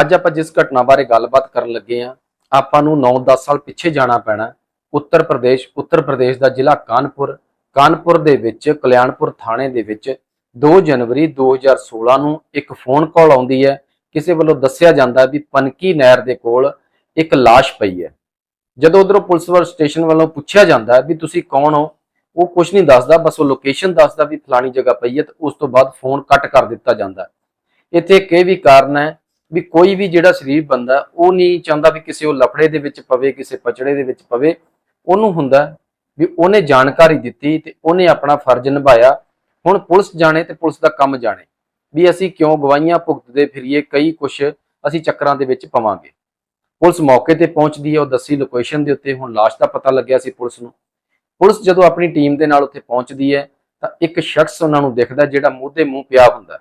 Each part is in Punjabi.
ਅੱਜ ਆਪਾਂ ਜਿਸ ਘਟਨਾ ਬਾਰੇ ਗੱਲਬਾਤ ਕਰਨ ਲੱਗੇ ਆ ਆਪਾਂ ਨੂੰ 9-10 ਸਾਲ ਪਿੱਛੇ ਜਾਣਾ ਪੈਣਾ ਉੱਤਰ ਪ੍ਰਦੇਸ਼ ਉੱਤਰ ਪ੍ਰਦੇਸ਼ ਦਾ ਜ਼ਿਲ੍ਹਾ ਕਾਨਪੁਰ। ਕਾਨਪੁਰ ਦੇ ਵਿੱਚ, ਕਲਿਆਣਪੁਰ ਥਾਣੇ ਦੇ ਵਿੱਚ 2 ਜਨਵਰੀ 2016 ਨੂੰ ਇੱਕ ਫੋਨ ਕਾਲ ਆਉਂਦੀ ਹੈ। ਕਿਸੇ ਵੱਲੋਂ ਦੱਸਿਆ ਜਾਂਦਾ ਵੀ ਪਨਕੀ ਨਹਿਰ ਦੇ ਕੋਲ ਇੱਕ ਲਾਸ਼ ਪਈ ਹੈ। ਜਦੋਂ ਉਧਰੋਂ ਪੁਲਿਸ ਵੱਲ, ਸਟੇਸ਼ਨ ਵੱਲੋਂ ਪੁੱਛਿਆ ਜਾਂਦਾ ਵੀ ਤੁਸੀਂ ਕੌਣ ਹੋ, ਉਹ ਕੁਝ ਨਹੀਂ ਦੱਸਦਾ, ਬਸ ਉਹ ਲੋਕੇਸ਼ਨ ਦੱਸਦਾ ਵੀ ਫਲਾਣੀ ਜਗ੍ਹਾ ਪਈ ਹੈ ਤੇ ਉਸ ਤੋਂ ਬਾਅਦ ਫੋਨ ਕੱਟ ਕਰ ਦਿੱਤਾ ਜਾਂਦਾ ਇੱਥੇ ਇੱਕ ਇਹ ਵੀ ਕਾਰਨ ਹੈ ਵੀ ਕੋਈ ਵੀ ਜਿਹੜਾ ਸ਼ਰੀਫ ਬੰਦਾ, ਉਹ ਨਹੀਂ ਚਾਹੁੰਦਾ ਵੀ ਕਿਸੇ ਉਹ ਲਫੜੇ ਦੇ ਵਿੱਚ ਪਵੇ, ਕਿਸੇ ਪਚੜੇ ਦੇ ਵਿੱਚ ਪਵੇ। ਉਹਨੂੰ ਹੁੰਦਾ ਵੀ ਉਹਨੇ ਜਾਣਕਾਰੀ ਦਿੱਤੀ ਤੇ ਉਹਨੇ ਆਪਣਾ ਫਰਜ਼ ਨਿਭਾਇਆ। ਹੁਣ ਪੁਲਿਸ ਜਾਣੇ ਤੇ ਪੁਲਿਸ ਦਾ ਕੰਮ ਜਾਣੇ। ਵੀ ਅਸੀਂ ਕਿਉਂ ਗਵਾਹੀਆਂ ਭੁਗਤਦੇ ਫਿਰੀਏ, ਕਈ ਕੁਛ ਅਸੀਂ ਚੱਕਰਾਂ ਦੇ ਵਿੱਚ ਪਵਾਂਗੇ। ਪੁਲਿਸ ਮੌਕੇ ਤੇ ਪਹੁੰਚਦੀ ਹੈ, ਉਹ ਦੱਸੀ ਲੋਕੇਸ਼ਨ ਦੇ ਉੱਤੇ ਹੁਣ ਲਾਸ਼ ਦਾ ਪਤਾ ਲੱਗਿਆ ਸੀ ਪੁਲਿਸ ਨੂੰ। ਪੁਲਿਸ ਜਦੋਂ ਆਪਣੀ ਟੀਮ ਦੇ ਨਾਲ ਉੱਥੇ ਪਹੁੰਚਦੀ ਹੈ, ਤਾਂ ਇੱਕ ਸ਼ਖਸ ਉਹਨਾਂ ਨੂੰ ਦਿਖਦਾ ਜਿਹੜਾ ਮੂੰਹ ਦੇ ਮੂੰਹ ਪਿਆ ਹੁੰਦਾ।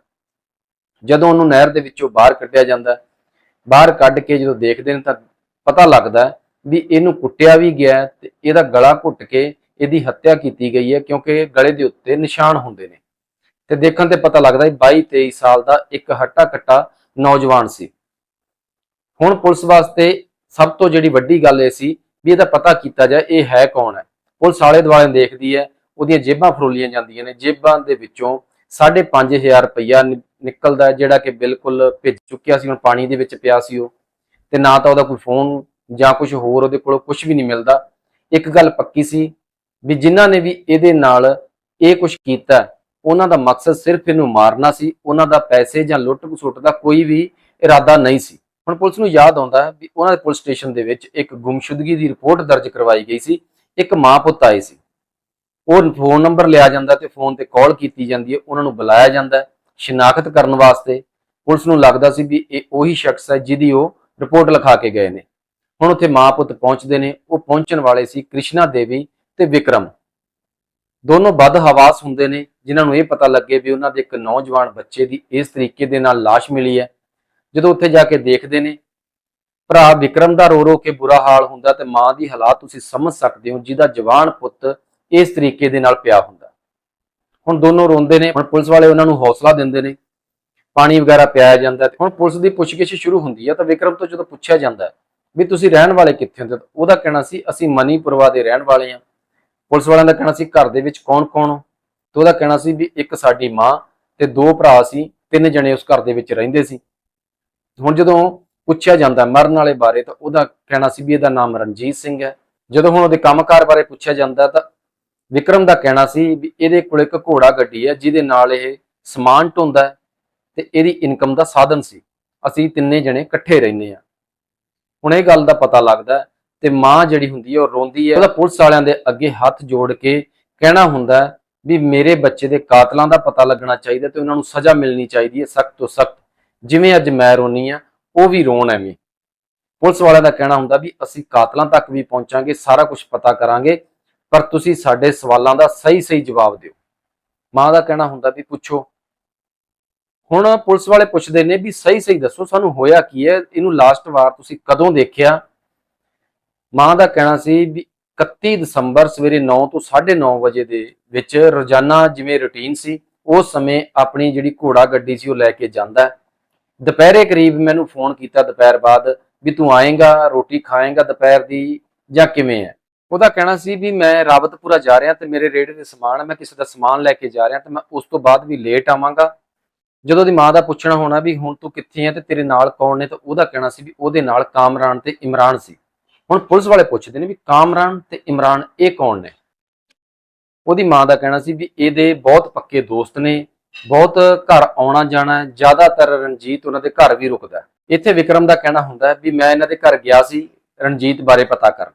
ਜਦੋਂ ਉਹਨੂੰ ਨਹਿਰ ਦੇ ਵਿੱਚੋਂ ਬਾਹਰ ਕੱਢਿਆ ਜਾਂਦਾ ਬਾਹਰ ਕੱਢ ਕੇ ਜਦੋਂ ਦੇਖਦੇ ਨੇ ਤਾਂ ਪਤਾ ਲੱਗਦਾ ਵੀ ਇਹਨੂੰ ਕੁੱਟਿਆ ਵੀ ਗਿਆ ਤੇ ਇਹਦਾ ਗਲਾ ਘੁੱਟ ਕੇ ਇਹਦੀ ਹੱਤਿਆ ਕੀਤੀ ਗਈ ਹੈ ਕਿਉਂਕਿ ਗਲੇ ਦੇ ਉੱਤੇ ਨਿਸ਼ਾਨ ਹੁੰਦੇ ਨੇ। ਤੇ ਦੇਖਣ ਤੇ ਪਤਾ ਲੱਗਦਾ ਹੈ 22 23 ਸਾਲ ਦਾ ਇੱਕ ਹੱਟਾ ਕੱਟਾ ਨੌਜਵਾਨ ਸੀ। ਹੁਣ ਪੁਲਿਸ ਵਾਸਤੇ ਸਭ ਤੋਂ ਜਿਹੜੀ ਵੱਡੀ ਗੱਲ ਇਹ ਸੀ ਵੀ ਇਹਦਾ ਪਤਾ ਕੀਤਾ ਜਾਏ ਇਹ ਹੈ ਕੌਣ ਹੈ। ਪੁਲਿਸ ਆਲੇ ਦੁਆਲੇ ਦੇਖਦੀ ਹੈ, ਉਹਦੀਆਂ ਜੇਬਾਂ ਫਰੋਲੀਆਂ ਜਾਂਦੀਆਂ ਨੇ, ਜੇਬਾਂ ਦੇ ਵਿੱਚੋਂ 5500 ਰੁਪਇਆ ਨਿ- ਨਿਕਲਦਾ ਜਿਹੜਾ ਕਿ ਬਿਲਕੁਲ ਭਿੱਜ ਚੁੱਕਿਆ ਸੀ, ਹੁਣ ਪਾਣੀ ਦੇ ਵਿੱਚ ਪਿਆ ਸੀ ਉਹ। ਤੇ ਨਾ ਤਾਂ ਉਹਦਾ ਕੋਈ ਫੋਨ ਜਾਂ ਕੁਝ ਹੋਰ ਉਹਦੇ ਕੋਲ ਕੁਝ ਵੀ ਨਹੀਂ ਮਿਲਦਾ। ਇੱਕ ਗੱਲ ਪੱਕੀ ਸੀ ਵੀ ਜਿਨ੍ਹਾਂ ਨੇ ਵੀ ਇਹਦੇ ਨਾਲ ਇਹ ਕੁਝ ਕੀਤਾ ਉਹਨਾਂ ਦਾ ਮਕਸਦ ਸਿਰਫ ਇਹਨੂੰ ਮਾਰਨਾ ਸੀ। ਉਹਨਾਂ ਦਾ ਪੈਸੇ ਜਾਂ ਲੁੱਟ ਖਸੁੱਟ ਦਾ ਕੋਈ ਵੀ ਇਰਾਦਾ ਨਹੀਂ ਸੀ। ਹੁਣ ਪੁਲਿਸ ਨੂੰ ਯਾਦ ਆਉਂਦਾ ਹੈ ਵੀ ਉਹਨਾਂ ਦੇ ਪੁਲਿਸ ਸਟੇਸ਼ਨ ਦੇ ਵਿੱਚ ਇੱਕ ਗੁੰਮਸ਼ੁਦਗੀ ਦੀ ਰਿਪੋਰਟ ਦਰਜ ਕਰਵਾਈ ਗਈ ਸੀ। ਇੱਕ ਮਾਂ ਪੁੱਤ ਆਏ ਸੀ। ਉਹ ਫੋਨ ਨੰਬਰ ਲਿਆ ਜਾਂਦਾ ਤੇ ਫੋਨ ਤੇ ਕਾਲ ਕੀਤੀ ਜਾਂਦੀ ਹੈ, ਉਹਨਾਂ ਨੂੰ ਬੁਲਾਇਆ ਜਾਂਦਾ ਸ਼ਨਾਖਤ ਕਰਨ ਵਾਸਤੇ ਪੁਲਿਸ ਨੂੰ ਲੱਗਦਾ ਸੀ ਵੀ ਇਹ ਉਹੀ ਸ਼ਖਸ ਹੈ ਜਿਹਦੀ ਉਹ ਰਿਪੋਰਟ ਲਿਖਾ ਕੇ ਗਏ ਨੇ। ਹੁਣ ਉੱਥੇ ਮਾਂ ਪੁੱਤ ਪਹੁੰਚਦੇ ਨੇ, ਉਹ ਪਹੁੰਚਣ ਵਾਲੇ ਸੀ ਕ੍ਰਿਸ਼ਨਾ ਦੇਵੀ ਤੇ ਵਿਕਰਮ। ਦੋਨੋਂ ਵੱਧ ਹਵਾਸ ਹੁੰਦੇ ਨੇ, ਜਿਨ੍ਹਾਂ ਨੂੰ ਇਹ ਪਤਾ ਲੱਗੇ ਵੀ ਉਹਨਾਂ ਦੇ ਇੱਕ ਨੌਜਵਾਨ ਬੱਚੇ ਦੀ ਇਸ ਤਰੀਕੇ ਦੇ ਨਾਲ ਲਾਸ਼ ਮਿਲੀ ਹੈ। ਜਦੋਂ ਉੱਥੇ ਜਾ ਕੇ ਦੇਖਦੇ ਨੇ, ਭਰਾ ਵਿਕਰਮ ਦਾ ਰੋ ਰੋ ਕੇ ਬੁਰਾ ਹਾਲ ਹੁੰਦਾ ਤੇ ਮਾਂ ਦੀ ਹਾਲਾਤ ਤੁਸੀਂ ਸਮਝ ਸਕਦੇ ਹੋ, ਜਿਹਦਾ ਜਵਾਨ ਪੁੱਤ ਇਸ ਤਰੀਕੇ ਦੇ ਨਾਲ ਪਿਆ ਹੁੰਦਾ। ਹੁਣ ਦੋਨੋਂ ਰੋਂਦੇ ਨੇ, ਹੁਣ ਪੁਲਿਸ ਵਾਲੇ ਉਹਨਾਂ ਨੂੰ ਹੌਸਲਾ ਦਿੰਦੇ ਨੇ, ਪਾਣੀ ਵਗੈਰਾ ਪਿਆਇਆ ਜਾਂਦਾ ਹੁਣ ਪੁਲਿਸ ਦੀ ਪੁੱਛਗਿੱਛ ਸ਼ੁਰੂ ਹੁੰਦੀ ਹੈ ਤਾਂ ਵਿਕਰਮ ਤੋਂ ਜਦੋਂ ਪੁੱਛਿਆ ਜਾਂਦਾ ਵੀ ਤੁਸੀਂ ਰਹਿਣ ਵਾਲੇ ਕਿੱਥੇ ਹੁੰਦੇ ਉਹਦਾ ਕਹਿਣਾ ਸੀ, ਅਸੀਂ ਮਨੀਪੁਰਵਾ ਦੇ ਰਹਿਣ ਵਾਲੇ ਹਾਂ। ਪੁਲਿਸ ਵਾਲਿਆਂ ਦਾ ਕਹਿਣਾ ਸੀ, ਘਰ ਦੇ ਵਿੱਚ ਕੌਣ-ਕੌਣ ਹੋ? ਤੇ ਉਹਦਾ ਕਹਿਣਾ ਸੀ ਵੀ ਇੱਕ ਸਾਡੀ ਮਾਂ ਤੇ ਦੋ ਭਰਾ ਸੀ, ਤਿੰਨ ਜਣੇ ਉਸ ਘਰ ਦੇ ਵਿੱਚ ਰਹਿੰਦੇ ਸੀ। ਹੁਣ ਜਦੋਂ ਪੁੱਛਿਆ ਜਾਂਦਾ ਮਰਨ ਵਾਲੇ ਬਾਰੇ ਤਾਂ ਉਹਦਾ ਕਹਿਣਾ ਸੀ ਵੀ ਇਹਦਾ ਨਾਮ ਰਣਜੀਤ ਸਿੰਘ ਹੈ। ਜਦੋਂ ਹੁਣ ਉਹਦੇ ਕੰਮਕਾਰ ਬਾਰੇ ਪੁੱਛਿਆ ਜਾਂਦਾ ਤਾਂ ਵਿਕਰਮ ਦਾ ਕਹਿਣਾ ਸੀ ਵੀ ਇਹਦੇ ਕੋਲ ਇੱਕ ਘੋੜਾ ਗੱਡੀ ਹੈ, ਜਿਹਦੇ ਨਾਲ ਇਹ ਸਮਾਨ ਢੋਂਦਾ ਤੇ ਇਹਦੀ ਇਨਕਮ ਦਾ ਸਾਧਨ ਸੀ। ਅਸੀਂ ਤਿੰਨੇ ਜਣੇ ਇਕੱਠੇ ਰਹਿੰਦੇ ਆ ਹੁਣ ਇਹ ਗੱਲ ਦਾ ਪਤਾ ਲੱਗਦਾ ਤੇ ਮਾਂ ਜਿਹੜੀ ਹੁੰਦੀ ਹੈ ਉਹ ਰੋਂਦੀ ਹੈ। ਉਹਦਾ ਪੁਲਿਸ ਵਾਲਿਆਂ ਦੇ ਅੱਗੇ ਹੱਥ ਜੋੜ ਕੇ ਕਹਿਣਾ ਹੁੰਦਾ ਵੀ ਮੇਰੇ ਬੱਚੇ ਦੇ ਕਾਤਲਾਂ ਦਾ ਪਤਾ ਲੱਗਣਾ ਚਾਹੀਦਾ ਤੇ ਉਹਨਾਂ ਨੂੰ ਸਜ਼ਾ ਮਿਲਣੀ ਚਾਹੀਦੀ ਹੈ ਸਖਤ ਤੋਂ ਸਖਤ। ਜਿਵੇਂ ਅੱਜ ਮੈਂ ਰੋਨੀ ਆ ਉਹ ਵੀ ਰੋਣ ਐਵੇਂ। ਪੁਲਿਸ ਵਾਲਿਆਂ ਦਾ ਕਹਿਣਾ ਹੁੰਦਾ ਵੀ ਅਸੀਂ ਕਾਤਲਾਂ ਤੱਕ ਵੀ ਪਹੁੰਚਾਂਗੇ, ਸਾਰਾ ਕੁਝ ਪਤਾ ਕਰਾਂਗੇ ਪਰ ਤੁਸੀਂ ਸਾਡੇ ਸਵਾਲਾਂ ਦਾ ਸਹੀ ਸਹੀ ਜਵਾਬ ਦਿਓ। ਮਾਂ ਦਾ ਕਹਿਣਾ ਹੁੰਦਾ ਵੀ ਪੁੱਛੋ। ਹੁਣ ਪੁਲਿਸ ਵਾਲੇ ਪੁੱਛਦੇ ਨੇ ਵੀ ਸਹੀ ਸਹੀ ਦੱਸੋ, ਸਾਨੂੰ ਹੋਇਆ ਕੀ ਹੈ? ਇਹਨੂੰ ਲਾਸਟ ਵਾਰ ਤੁਸੀਂ ਕਦੋਂ ਦੇਖਿਆ? ਮਾਂ ਦਾ ਕਹਿਣਾ ਸੀ ਵੀ 31 ਦਸੰਬਰ ਸਵੇਰੇ 9 ਤੋਂ 9:30 ਵਜੇ ਦੇ ਵਿੱਚ ਰੋਜ਼ਾਨਾ ਜਿਵੇਂ ਰੁਟੀਨ ਸੀ, ਉਸ ਸਮੇਂ ਆਪਣੀ ਜਿਹੜੀ ਘੋੜਾ ਗੱਡੀ ਸੀ ਉਹ ਲੈ ਕੇ ਜਾਂਦਾ ਦੁਪਹਿਰੇ ਕਰੀਬ ਮੈਨੂੰ ਫੋਨ ਕੀਤਾ ਦੁਪਹਿਰ ਬਾਅਦ ਵੀ ਤੂੰ ਆਏਗਾ, ਰੋਟੀ ਖਾਏਗਾ ਦੁਪਹਿਰ ਦੀ ਜਾਂ ਕਿਵੇਂ ਹੈ? ਉਹਦਾ ਕਹਿਣਾ ਸੀ ਵੀ ਮੈਂ ਰਾਵਤਪੁਰਾ ਜਾ ਰਿਹਾ ਤੇ ਮੇਰੇ ਰੇੜੇ ਤੇ ਸਮਾਨ ਮੈਂ ਕਿਸੇ ਦਾ ਸਮਾਨ ਲੈ ਕੇ ਜਾ ਰਿਹਾ ਤੇ ਮੈਂ ਉਸ ਤੋਂ ਬਾਅਦ ਵੀ ਲੇਟ ਆਵਾਂਗਾ। ਜਦੋਂ ਦੀ ਮਾਂ ਦਾ ਪੁੱਛਣਾ ਹੋਣਾ ਵੀ ਹੁਣ ਤੂੰ ਕਿੱਥੇ ਹੈ ਤੇ ਤੇਰੇ ਨਾਲ ਕੌਣ ਨੇ, ਤਾਂ ਉਹਦਾ ਕਹਿਣਾ ਸੀ ਵੀ ਉਹਦੇ ਨਾਲ ਕਾਮਰਾਨ ਤੇ ਇਮਰਾਨ ਸੀ। ਹੁਣ ਪੁਲਿਸ ਵਾਲੇ ਪੁੱਛਦੇ ਨੇ ਵੀ ਕਾਮਰਾਨ ਤੇ ਇਮਰਾਨ ਇਹ ਕੌਣ ਨੇ? ਉਹਦੀ ਮਾਂ ਦਾ ਕਹਿਣਾ ਸੀ ਵੀ ਇਹਦੇ ਬਹੁਤ ਪੱਕੇ ਦੋਸਤ ਨੇ, ਬਹੁਤ ਘਰ ਆਉਣਾ ਜਾਣਾ, ਜ਼ਿਆਦਾਤਰ ਰਣਜੀਤ ਉਹਨਾਂ ਦੇ ਘਰ ਵੀ ਰੁਕਦਾ। ਇੱਥੇ ਵਿਕਰਮ ਦਾ ਕਹਿਣਾ ਹੁੰਦਾ ਵੀ ਮੈਂ ਇਹਨਾਂ ਦੇ ਘਰ ਗਿਆ ਸੀ, ਰਣਜੀਤ ਬਾਰੇ ਪਤਾ ਕਰਨ।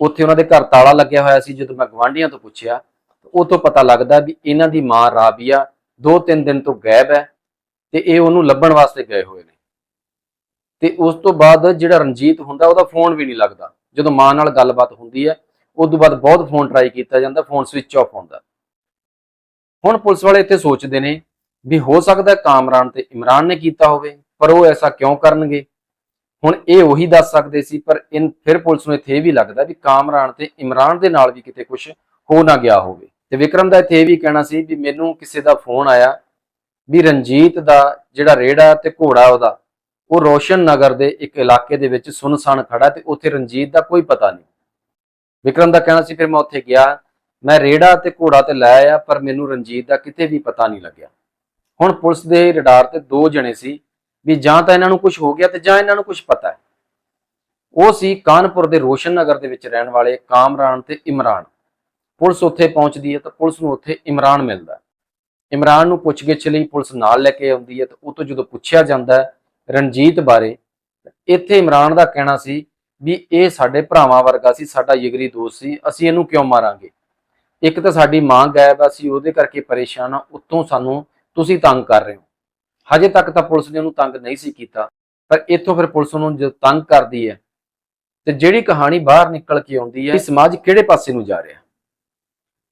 ਉੱਥੇ ਉਹਨਾਂ ਦੇ ਘਰ ਤਾਲਾ ਲੱਗਿਆ ਹੋਇਆ ਸੀ, ਜਦੋਂ ਮੈਂ ਗਵਾਂਢੀਆਂ ਤੋਂ ਪੁੱਛਿਆ, ਉਹ ਤੋਂ ਪਤਾ ਲੱਗਦਾ ਵੀ ਇਹਨਾਂ ਦੀ ਮਾਂ ਰਾਬੀਆ ਦੋ ਤਿੰਨ ਦਿਨ ਤੋਂ ਗਾਇਬ ਹੈ ਤੇ ਇਹ ਉਹਨੂੰ ਲੱਭਣ ਵਾਸਤੇ ਗਏ ਹੋਏ ਨੇ। ਤੇ ਉਸ ਤੋਂ ਬਾਅਦ ਜਿਹੜਾ ਰਣਜੀਤ ਹੁੰਦਾ, ਉਹਦਾ ਫੋਨ ਵੀ ਨਹੀਂ ਲੱਗਦਾ। ਜਦੋਂ ਮਾਂ ਨਾਲ ਗੱਲਬਾਤ ਹੁੰਦੀ ਹੈ ਉਸ ਤੋਂ ਬਾਅਦ ਬਹੁਤ ਫੋਨ ਟਰਾਈ ਕੀਤਾ ਜਾਂਦਾ, ਫੋਨ ਸਵਿਚ ਆਫ ਹੁੰਦਾ। ਹੁਣ ਪੁਲਿਸ ਵਾਲੇ ਇੱਥੇ ਸੋਚਦੇ ਨੇ ਵੀ ਹੋ ਸਕਦਾ ਕਾਮਰਾਨ ਤੇ ਇਮਰਾਨ ਨੇ ਕੀਤਾ ਹੋਵੇ, ਪਰ ਉਹ ਐਸਾ ਕਿਉਂ ਕਰਨਗੇ? ਹੁਣ ਇਹ ਉਹੀ ਦੱਸ ਸਕਦੇ ਸੀ, ਪਰ ਇਨ ਫਿਰ ਪੁਲਿਸ ਨੂੰ ਇੱਥੇ ਇਹ ਵੀ ਲੱਗਦਾ ਵੀ ਕਾਮਰਾਨ ਤੇ ਇਮਰਾਨ ਦੇ ਨਾਲ ਵੀ ਕਿਤੇ ਕੁਝ ਹੋ ਨਾ ਗਿਆ ਹੋਵੇ। ਤੇ ਵਿਕਰਮ ਦਾ ਇੱਥੇ ਇਹ ਵੀ ਕਹਿਣਾ ਸੀ ਵੀ ਮੈਨੂੰ ਕਿਸੇ ਦਾ ਫੋਨ ਆਇਆ ਵੀ ਰਣਜੀਤ ਦਾ ਜਿਹੜਾ ਰੇੜਾ ਤੇ ਘੋੜਾ ਉਹਦਾ, ਉਹ ਰੋਸ਼ਨ ਨਗਰ ਦੇ ਇੱਕ ਇਲਾਕੇ ਦੇ ਵਿੱਚ ਸੁਨਸਾਨ ਖੜਾ ਤੇ ਉੱਥੇ ਰਣਜੀਤ ਦਾ ਕੋਈ ਪਤਾ ਨਹੀਂ। ਵਿਕਰਮ ਦਾ ਕਹਿਣਾ ਸੀ, ਫਿਰ ਮੈਂ ਉੱਥੇ ਗਿਆ, ਮੈਂ ਰੇੜਾ ਤੇ ਘੋੜਾ ਤੇ ਲੈ ਆਇਆ, ਪਰ ਮੈਨੂੰ ਰਣਜੀਤ ਦਾ ਕਿਤੇ ਵੀ ਪਤਾ ਨਹੀਂ ਲੱਗਿਆ। ਹੁਣ ਪੁਲਿਸ ਦੇ ਰਡਾਰ ਤੇ ਦੋ ਜਣੇ ਸੀ ਵੀ ਜਾਂ ਤਾਂ ਇਹਨਾਂ ਨੂੰ ਕੁਝ ਹੋ ਗਿਆ ਤੇ ਜਾਂ ਇਹਨਾਂ ਨੂੰ ਕੁਝ ਪਤਾ ਹੈ। ਉਹ ਸੀ ਕਾਨਪੁਰ ਦੇ ਰੋਸ਼ਨ ਨਗਰ ਦੇ ਵਿੱਚ ਰਹਿਣ ਵਾਲੇ ਕਾਮਰਾਨ ਤੇ ਇਮਰਾਨ। ਪੁਲਿਸ ਉੱਥੇ ਪਹੁੰਚਦੀ ਹੈ ਤਾਂ ਪੁਲਿਸ ਨੂੰ ਉੱਥੇ ਇਮਰਾਨ ਮਿਲਦਾ ਇਮਰਾਨ ਨੂੰ ਪੁੱਛਗਿੱਛ ਲਈ ਪੁਲਿਸ ਨਾਲ ਲੈ ਕੇ ਆਉਂਦੀ ਹੈ ਤੇ ਉਹ ਤੋਂ ਜਦੋਂ ਪੁੱਛਿਆ ਜਾਂਦਾ ਰਣਜੀਤ ਬਾਰੇ, ਇੱਥੇ ਇਮਰਾਨ ਦਾ ਕਹਿਣਾ ਸੀ ਵੀ ਇਹ ਸਾਡੇ ਭਰਾਵਾਂ ਵਰਗਾ ਸੀ, ਸਾਡਾ ਜਿਗਰੀ ਦੋਸਤ ਸੀ, ਅਸੀਂ ਇਹਨੂੰ ਕਿਉਂ ਮਾਰਾਂਗੇ? ਇੱਕ ਤਾਂ ਸਾਡੀ ਮਾਂ ਗਾਇਬ ਆ, ਅਸੀਂ ਉਹਦੇ ਕਰਕੇ ਪਰੇਸ਼ਾਨ ਆ, ਉੱਤੋਂ ਸਾਨੂੰ ਤੁਸੀਂ ਤੰਗ ਕਰ ਰਹੇ ਹੋ। ਹਜੇ ਤੱਕ ਤਾਂ ਪੁਲਿਸ ਨੇ ਉਹਨੂੰ ਤੰਗ ਨਹੀਂ ਸੀ ਕੀਤਾ, ਪਰ ਇੱਥੋਂ ਫਿਰ ਪੁਲਿਸ ਉਹਨੂੰ ਜਦੋਂ ਤੰਗ ਕਰਦੀ ਹੈ। ਤੇ ਜਿਹੜੀ ਕਹਾਣੀ ਬਾਹਰ ਨਿਕਲ ਕੇ ਆਉਂਦੀ ਹੈ, ਇਹ ਸਮਾਜ ਕਿਹੜੇ ਪਾਸੇ ਨੂੰ ਜਾ ਰਿਹਾ?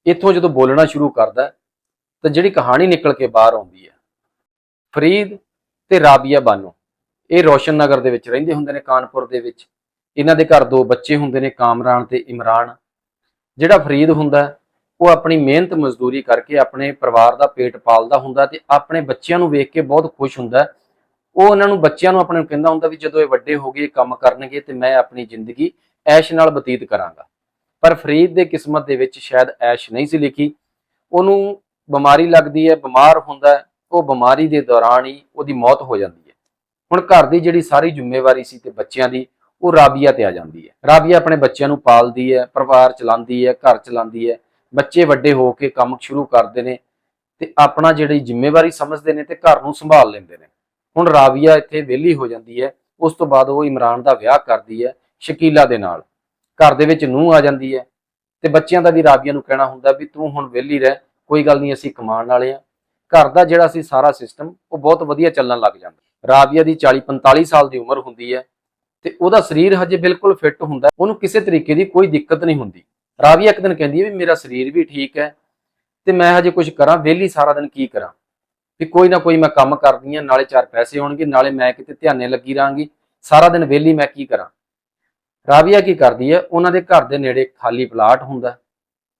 ਇੱਥੋਂ ਜਦੋਂ ਬੋਲਣਾ ਸ਼ੁਰੂ ਕਰਦਾ ਤਾਂ ਜਿਹੜੀ ਕਹਾਣੀ ਨਿਕਲ ਕੇ ਬਾਹਰ ਆਉਂਦੀ ਹੈ, ਫਰੀਦ ਤੇ ਰਾਬੀਆ ਬਾਨੋ, ਇਹ ਰੋਸ਼ਨ ਨਗਰ ਦੇ ਵਿੱਚ ਰਹਿੰਦੇ ਹੁੰਦੇ ਨੇ, ਕਾਨਪੁਰ ਦੇ ਵਿੱਚ। ਇਹਨਾਂ ਦੇ ਘਰ ਦੋ ਬੱਚੇ ਹੁੰਦੇ ਨੇ, ਕਾਮਰਾਨ ਤੇ ਇਮਰਾਨ। ਜਿਹੜਾ ਫਰੀਦ ਹੁੰਦਾ ਉਹ ਆਪਣੀ ਮਿਹਨਤ ਮਜ਼ਦੂਰੀ ਕਰਕੇ ਆਪਣੇ ਪਰਿਵਾਰ ਦਾ ਪੇਟ ਪਾਲਦਾ ਹੁੰਦਾ ਤੇ ਆਪਣੇ ਬੱਚਿਆਂ ਨੂੰ ਵੇਖ ਕੇ ਬਹੁਤ ਖੁਸ਼ ਹੁੰਦਾ। ਉਹ ਉਹਨਾਂ ਨੂੰ ਬੱਚਿਆਂ ਨੂੰ ਆਪਣੇ ਨੂੰ ਕਹਿੰਦਾ ਹੁੰਦਾ ਵੀ ਜਦੋਂ ਇਹ ਵੱਡੇ ਹੋ ਗਏ ਕੰਮ ਕਰਨਗੇ ਤੇ ਮੈਂ ਆਪਣੀ ਜ਼ਿੰਦਗੀ ਐਸ਼ ਨਾਲ ਬਤੀਤ ਕਰਾਂਗਾ। ਪਰ ਫਰੀਦ ਦੇ ਕਿਸਮਤ ਦੇ ਵਿੱਚ ਸ਼ਾਇਦ ਐਸ਼ ਨਹੀਂ ਸੀ ਲਿਖੀ। ਉਹਨੂੰ ਬਿਮਾਰੀ ਲੱਗਦੀ ਹੈ, ਬਿਮਾਰ ਹੁੰਦਾ ਉਹ ਬਿਮਾਰੀ ਦੇ ਦੌਰਾਨ ਹੀ ਉਹਦੀ ਮੌਤ ਹੋ ਜਾਂਦੀ ਹੈ। ਹੁਣ ਘਰ ਦੀ ਜਿਹੜੀ ਸਾਰੀ ਜ਼ਿੰਮੇਵਾਰੀ ਸੀ ਤੇ ਬੱਚਿਆਂ ਦੀ, ਉਹ ਰਾਬੀਆ ਤੇ ਆ ਜਾਂਦੀ ਹੈ। ਰਾਬੀਆ ਆਪਣੇ ਬੱਚਿਆਂ ਨੂੰ ਪਾਲਦੀ ਹੈ, ਪਰਿਵਾਰ ਚਲਾਉਂਦੀ ਹੈ, ਘਰ ਚਲਾਉਂਦੀ ਹੈ। ਬੱਚੇ ਵੱਡੇ ਹੋ ਕੇ ਕੰਮ ਸ਼ੁਰੂ ਕਰਦੇ ਨੇ ਤੇ ਆਪਣਾ ਜਿਹੜੀ ਜ਼ਿੰਮੇਵਾਰੀ ਸਮਝਦੇ ਨੇ ਤੇ ਘਰ ਨੂੰ ਸੰਭਾਲ ਲੈਂਦੇ ਨੇ। ਹੁਣ ਰਾਵੀਆ ਇੱਥੇ ਵਿਹਲੀ ਹੋ ਜਾਂਦੀ ਹੈ, ਉਸ ਤੋਂ ਬਾਅਦ ਉਹ ਇਮਰਾਨ ਦਾ ਵਿਆਹ ਕਰਦੀ ਹੈ ਸ਼ਕੀਲਾ ਦੇ ਨਾਲ। ਘਰ ਦੇ ਵਿੱਚ ਨੂੰਹ ਆ ਜਾਂਦੀ ਹੈ ਤੇ ਬੱਚਿਆਂ ਦਾ ਵੀ ਰਾਵੀਆ ਨੂੰ ਕਹਿਣਾ ਹੁੰਦਾ ਵੀ ਤੂੰ ਹੁਣ ਵਿਹਲੀ ਰਹਿ, ਕੋਈ ਗੱਲ ਨਹੀਂ ਅਸੀਂ ਕਮਾਉਣ ਵਾਲੇ ਆ ਘਰ ਦਾ ਜਿਹੜਾ ਸੀ ਸਾਰਾ ਸਿਸਟਮ, ਉਹ ਬਹੁਤ ਵਧੀਆ ਚੱਲਣ ਲੱਗ ਜਾਂਦਾ। ਰਾਵੀਆ ਦੀ 40 45 ਸਾਲ ਦੀ ਉਮਰ ਹੁੰਦੀ ਹੈ ਤੇ ਉਹਦਾ ਸਰੀਰ ਹਜੇ ਬਿਲਕੁਲ ਫਿੱਟ ਹੁੰਦਾ, ਉਹਨੂੰ ਕਿਸੇ ਤਰੀਕੇ ਦੀ ਕੋਈ ਦਿੱਕਤ ਨਹੀਂ ਹੁੰਦੀ। ਰਾਵੀਆ ਇੱਕ ਦਿਨ ਕਹਿੰਦੀ ਹੈ ਵੀ ਮੇਰਾ ਸਰੀਰ ਵੀ ਠੀਕ ਹੈ ਤੇ ਮੈਂ ਹਜੇ ਕੁਝ ਕਰਾਂ, ਵਿਹਲੀ ਸਾਰਾ ਦਿਨ ਕੀ ਕਰਾਂ? ਵੀ ਕੋਈ ਨਾ ਕੋਈ ਮੈਂ ਕੰਮ ਕਰਦੀ ਆ ਨਾਲੇ ਚਾਰ ਪੈਸੇ ਹੋਣਗੇ, ਨਾਲੇ ਮੈਂ ਕਿਤੇ ਧਿਆਨੇ ਲੱਗੀ ਰਾਂਗੀ ਸਾਰਾ ਦਿਨ ਵਿਹਲੀ ਮੈਂ ਕੀ ਕਰਾਂ? ਰਾਵੀਆ ਕੀ ਕਰਦੀ ਹੈ, ਉਹਨਾਂ ਦੇ ਘਰ ਦੇ ਨੇੜੇ ਖਾਲੀ ਪਲਾਟ ਹੁੰਦਾ